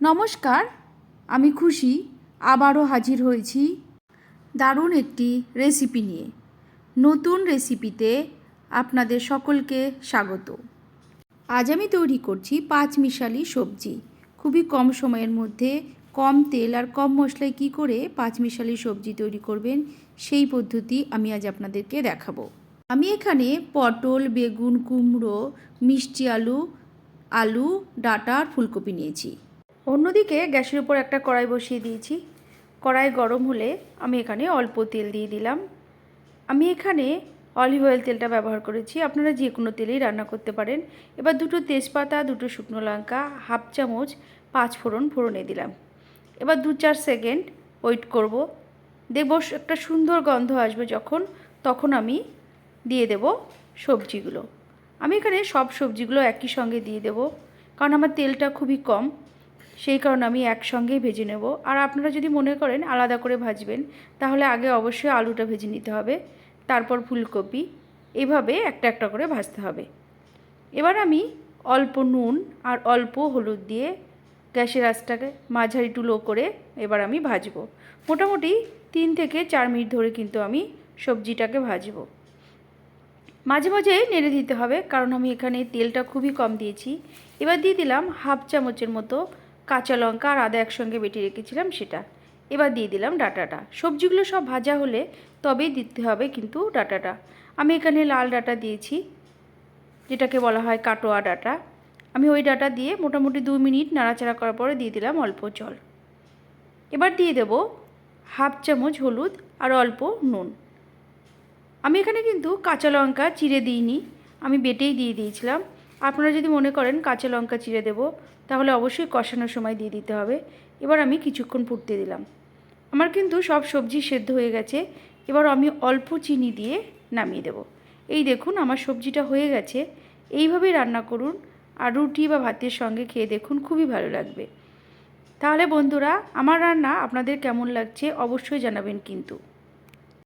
নমস্কার, আমি খুশি, আবারও হাজির হয়েছি দারুণ একটি রেসিপি নিয়ে। নতুন রেসিপিতে আপনাদের সকলকে স্বাগত। আজ আমি তৈরি করছি পাঁচ মিশালি সবজি। খুবই কম সময়ের মধ্যে কম তেল আর কম মশলায় কী করে পাঁচ মিশালি সবজি তৈরি করবেন, সেই পদ্ধতি আমি আজ আপনাদেরকে দেখাবো। আমি এখানে পটল, বেগুন, কুমড়ো, মিষ্টি আলু আলু, ডাঁটা আর ফুলকপি নিয়েছি। অন্যদিকে গ্যাসের উপর একটা কড়াই বসিয়ে দিয়েছি। কড়াই গরম হলে আমি এখানে অল্প তেল দিয়ে দিলাম। আমি এখানে অলিভ অয়েল তেলটা ব্যবহার করেছি। আপনারা যে কোনো তেলেই রান্না করতে পারেন। এবার দুটো তেজপাতা, দুটো শুকনো লঙ্কা, হাফ চামচ পাঁচ ফোড়ন ফোড়নে দিলাম। এবার দু চার সেকেন্ড ওয়েট করব। দেখব একটা সুন্দর গন্ধ আসবে যখন, তখন আমি দিয়ে দেব সবজিগুলো। আমি এখানে সব সবজিগুলো একই সঙ্গে দিয়ে দেব। কারণ আমার তেলটা খুবই কম। সেই কারণে আমি একসঙ্গেই ভেজে নেব। আর আপনারা যদি মনে করেন আলাদা করে ভাজবেন, তাহলে আগে অবশ্যই আলুটা ভেজে নিতে হবে, তারপর ফুলকপি, এভাবে একটা একটা করে ভাজতে হবে। এবার আমি অল্প নুন আর অল্প হলুদ দিয়ে গ্যাসের আঁচটাকে মাঝারি টু লো করে এবার আমি ভাজবো। মোটামুটি তিন থেকে চার মিনিট ধরে কিন্তু আমি সবজিটাকে ভাজবো। মাঝে মাঝে নেড়ে দিতে হবে, কারণ আমি এখানে তেলটা খুবই কম দিয়েছি। এবার দিয়ে দিলাম হাফ চামচের মতো কাঁচা লঙ্কা আর আদা একসঙ্গে বেটে রেখেছিলাম সেটা। এবার দিয়ে দিলাম ডাটাটা। সবজিগুলো সব ভাজা হলে তবেই দিতে হবে কিন্তু ডাটাটা। আমি এখানে লাল ডাটা দিয়েছি, যেটাকে বলা হয় কাটোয়া ডাটা। আমি ওই ডাটা দিয়ে মোটামুটি দু মিনিট নাড়াচাড়া করার পরে দিয়ে দিলাম অল্প জল। এবার দিয়ে দেব হাফ চামচ হলুদ আর অল্প নুন। আমি এখানে কিন্তু কাঁচা লঙ্কা চিড়ে দিইনি, আমি বেটেই দিয়ে দিয়েছিলাম। আপনারা যদি মনে করেন কাঁচা লঙ্কা চিড়ে দেব, তাহলে অবশ্যই কষানোর সময় দিয়ে দিতে হবে। এবার আমি কিছুক্ষণ ফুটতে দিলাম। আমার কিন্তু সব সবজি সেদ্ধ হয়ে গেছে। এবার আমি অল্প চিনি দিয়ে নামিয়ে দেব। এই দেখুন, আমার সবজিটা হয়ে গেছে। এইভাবেই রান্না করুন আর রুটি বা ভাতের সঙ্গে খেয়ে দেখুন, খুবই ভালো লাগবে। তাহলে বন্ধুরা, আমার রান্না আপনাদের কেমন লাগছে অবশ্যই জানাবেন কিন্তু।